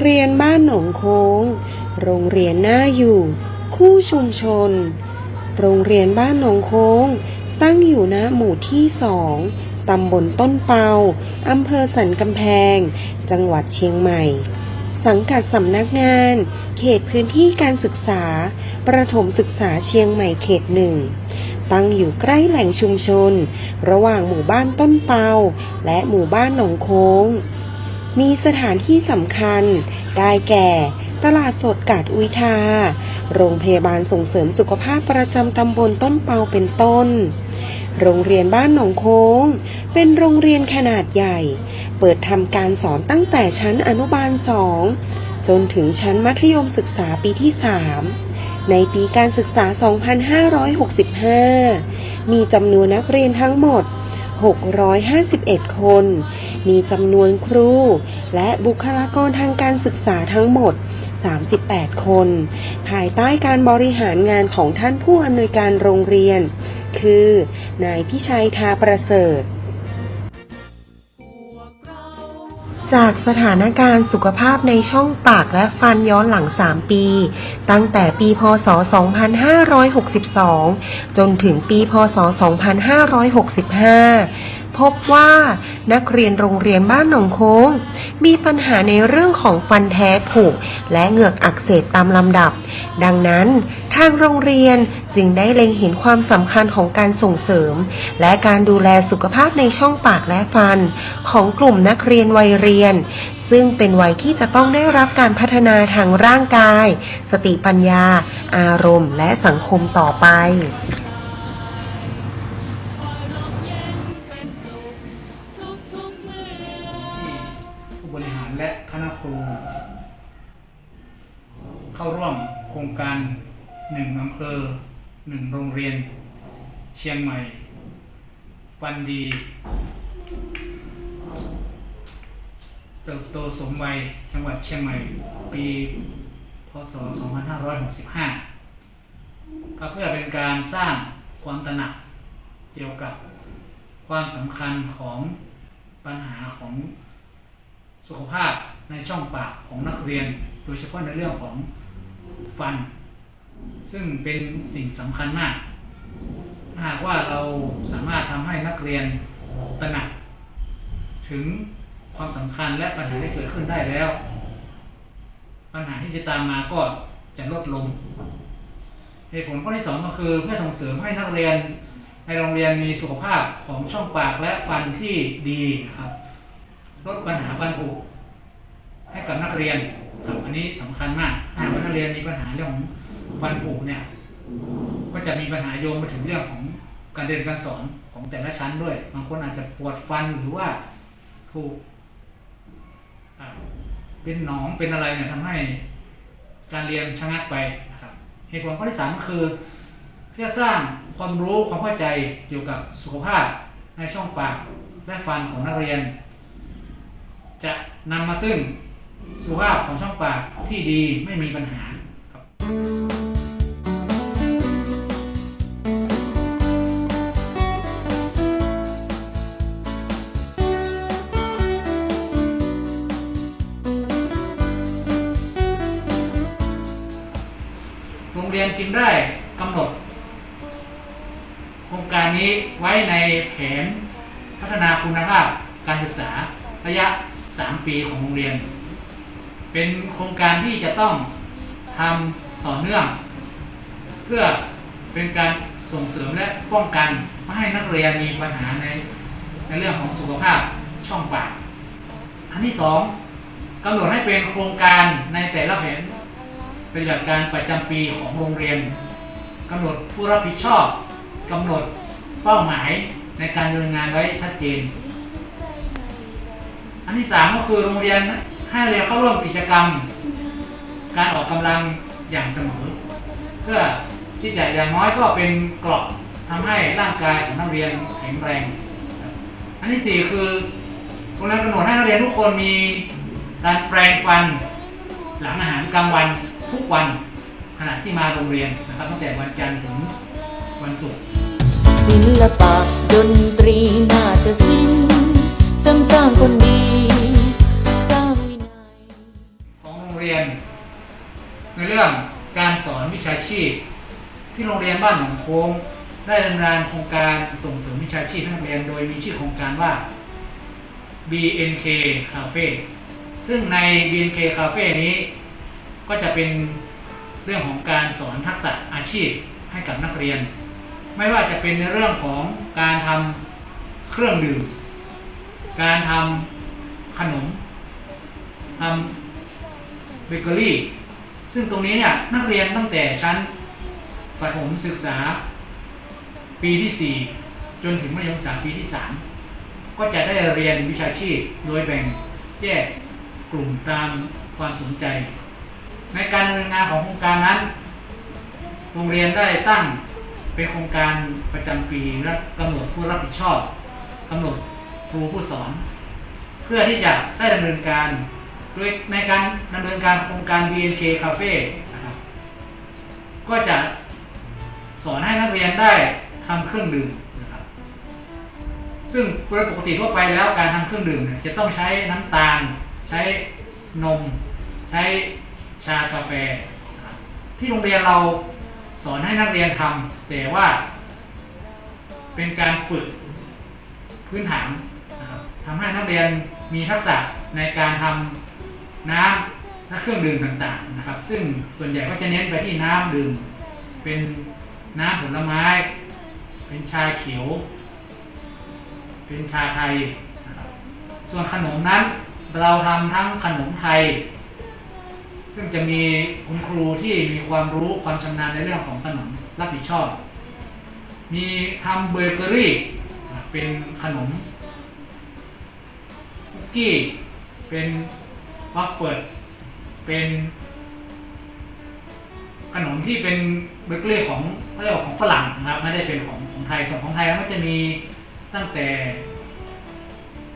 เรียนบ้านหนองโค้ง โรงเรียนน่าอยู่ คู่ชุมชน โรงเรียนบ้านหนองโค้ง ตั้งอยู่ณหมู่ที่สองตำบลต้นเปาอำเภอสันกำแพง จังหวัดเชียงใหม่ สังกัดสำนักงาน เขตพื้นที่การศึกษา ประถมศึกษาเชียงใหม่เขตหนึ่ง ตั้งอยู่ใกล้แหล่งชุมชน ระหว่างหมู่บ้านต้นเปาและหมู่บ้านหนองโค้ง มีสถานที่สำคัญ ได้แก่ ตลาดสดกาดอุยทา โรงพยาบาลส่งเสริมสุขภาพประจำตำบลต้นเปาเป็นต้น โรงเรียนบ้านหนองโค้ง เป็นโรงเรียนขนาดใหญ่ เปิดทำการสอนตั้งแต่ชั้นอนุบาล2จนถึงชั้นมัธยมศึกษาปีที่ 3 ในปีการศึกษา 2565 มีจำนวนนักเรียนทั้งหมด 651 คน มีจำนวนครู และบุคลากรทางการศึกษาทั้งหมด 38 คน ภายใต้การบริหารงานของท่านผู้อำนวยการโรงเรียน คือนายพิชัยทาประเสริฐจากสถานการณ์สุขภาพในช่องปากและฟันย้อนหลัง 3 ปี ตั้งแต่ปีพศ 2562 จนถึงปีพศ 2565 พบว่านักเรียนโรงเรียนบ้านหนองโค้ง มีปัญหาในเรื่องของฟันแท้ผุและเหงือกอักเสบตามลำดับ ดังนั้น ทางโรงเรียนจึงได้เล็งเห็นความสำคัญของการส่งเสริม และการดูแลสุขภาพในช่องปากและฟัน ของกลุ่มนักเรียนวัยเรียน ซึ่งเป็นวัยที่จะต้องได้รับการพัฒนาทางร่างกาย สติปัญญา อารมณ์ และสังคมต่อไป และคณะครู เข้าร่วมโครงการหนึ่งอำเภอหนึ่งโรงเรียน เชียงใหม่ฟันดี เติบโตสมวัยจังหวัดเชียงใหม่ ปีพศ 2565 ก็เพื่อเป็นการสร้างความตระหนักเกี่ยวกับความสำคัญของปัญหาของ สุขภาพในช่องปากของนักเรียน โดยเฉพาะในเรื่องของฟัน ซึ่งเป็นสิ่งสำคัญมาก หากว่าเราสามารถทำให้นักเรียนตระหนัก ถึงความสำคัญและปัญหาที่เกิดขึ้นได้แล้ว ปัญหาที่จะตามมาก็จะลดลงเหตุผลข้อที่สองก็คือเพื่อส่งเสริมให้นักเรียนในโรงเรียนมีสุขภาพของช่องปากและฟันที่ดีนะครับ ลดปัญหาฟันผุให้กับนักเรียนครับอันนี้สำคัญมากถ้าหากว่านักเรียนมีปัญหาเรื่องของฟันผุเนี่ย ก็จะมีปัญหาโยงไปถึงเรื่องของการเรียนการสอนของแต่ละชั้นด้วย บางคนอาจจะปวดฟันหรือว่าถูกเป็นหนองเป็นอะไรเนี่ยทำให้การเรียนชะงักไปนะครับเหตุผลข้อที่สามก็คือเพื่อสร้างความรู้ความเข้าใจเกี่ยวกับสุขภาพในช่องปากและฟันของนักเรียน จะนำมาซึ่งสุขภาพของช่องปากที่ดีไม่มีปัญหาครับ โรงเรียนจึงได้กำหนด โครงการนี้ไว้ในแผนพัฒนาคุณภาพการศึกษาระยะ 3ปีของโรงเรียน เป็นโครงการที่จะต้องทำต่อเนื่อง เพื่อเป็นการส่งเสริมและป้องกันไม่ให้นักเรียนมีปัญหาในในเรื่องของสุขภาพช่องปาก อันที่สองกำหนดให้เป็นโครงการในแต่ละแผนปฏิบัติการประจำปีของโรงเรียนกำหนดผู้รับผิดชอบกำหนดเป้าหมายในการดำเนินงานไว้ชัดเจน อันที่สามก็คือโรงเรียนให้เรียนเข้าร่วมกิจกรรม การออกกำลังอย่างเสมอ เพื่อที่จะอย่างน้อยก็เป็นกราะทำให้ร่างกายของนักเรียนแข็งแรง อันที่สี่คือโรงเรียนกำหนดให้นักเรียนทุกคนมีการแปรงฟันหลังอาหารกลางวันทุกวันขณะที่มาโรงเรียนนะครับตั้งแต่วันจันทร์ถึงวันศุกร์ศิลปะดนตรีนาฏศิลป์เสริมสร้างคนดี ในเรื่องการสอนวิชาชีพ ที่โรงเรียนบ้านหนองโค้งได้ดำเนินโครงการส่งเสริมวิชาชีพนักเรียน โดยมีชื่อโครงการว่า BNK Cafe ซึ่งใน BNK Cafe นี้ก็จะเป็นเรื่องของการสอนทักษะอาชีพให้กับนักเรียน ไม่ว่าจะเป็นในเรื่องของการทำเครื่องดื่ม การทำขนมทำเบเกอรี่ ซึ่งตรงนี้เนี่ยนักเรียนตั้งแต่ชั้นประถมศึกษาปีที่ 4 จนถึงมัธยมศึกษาปีที่ 3 ก็จะได้เรียนวิชาชีพโดยแบ่งแยกกลุ่มตามความสนใจ ในการดำเนินงานของโครงการนั้น โรงเรียนได้ตั้งเป็นโครงการประจำปีและกำหนดผู้รับผิดชอบกำหนดครูผู้สอน เพื่อที่จะได้ดำเนินการ โดยในการดำเนินการโครงการ BNK Cafe นะครับก็จะสอนให้นักเรียนได้ทำเครื่องดื่มนะครับ ซึ่งโดยปกติทั่วไปแล้วการทำเครื่องดื่มเนี่ยจะต้องใช้น้ำตาล ใช้นม ใช้ชากาแฟ ที่โรงเรียนเราสอนให้นักเรียนทำแต่ว่า เป็นการฝึกพื้นฐานนะครับทำให้นักเรียนมีทักษะในการทำ น้ำและเครื่องดื่มต่างๆนะครับ ซึ่งส่วนใหญ่ก็จะเน้นไปที่น้ำดื่ม เป็นน้ำผลไม้ เป็นชาเขียว เป็นชาไทยนะครับส่วนขนมนั้นเราทำทั้งขนมไทย ซึ่งจะมีคุณครูที่มีความรู้ความชำนาญในเรื่องของขนมรับผิดชอบ มีทำเบเกอรี่เป็นขนมคุกกี้เป็น วัฟเฟิลเป็นขนมที่เป็นเบเกอรี่ของเขาเรียกว่าของฝรั่งนะครับไม่ได้เป็นของของไทยส่วนของไทยมันจะมีตั้งแต่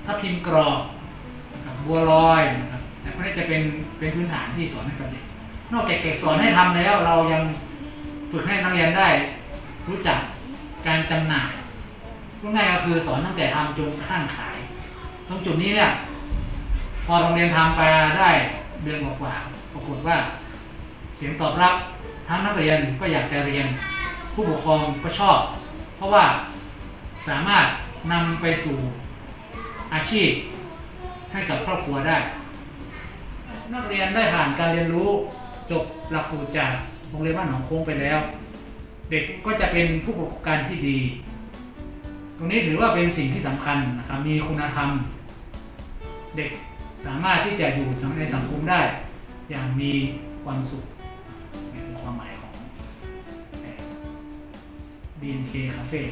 ทับทิมกรอบนะครับบัวลอยนะครับแต่พวกนี้จะเป็นเป็นพื้นฐานที่สอนให้กับเด็กนอกจากเด็กสอนให้ทำแล้ว เรายังฝึกให้นักเรียนได้ รู้จักการจำหน่ายพูดง่ายก็คือสอนตั้งแต่ทำจนกระทั่งขาย ตรงจุดนี้เนี่ย อโรงเรียนทำไปได้เดือนกว่าๆปรากฏว่า เสียงตอบรับทั้งนักเรียนก็อยากจะเรียน ผู้ปกครองก็ชอบ เพราะว่าสามารถนำไปสู่อาชีพให้กับครอบครัวได้ นักเรียนได้ผ่านการเรียนรู้จบหลักสูตรจากโรงเรียนบ้านหนองโค้งไปแล้ว เด็กก็จะเป็นผู้ประกอบการที่ดี ตรงนี้ถือว่าเป็นสิ่งที่สำคัญนะครับมีคุณธรรม เด็ก สามารถที่จะอยู่ในสังคมได้ อย่างมีความสุขนี่คือความหมายของ DNK Cafe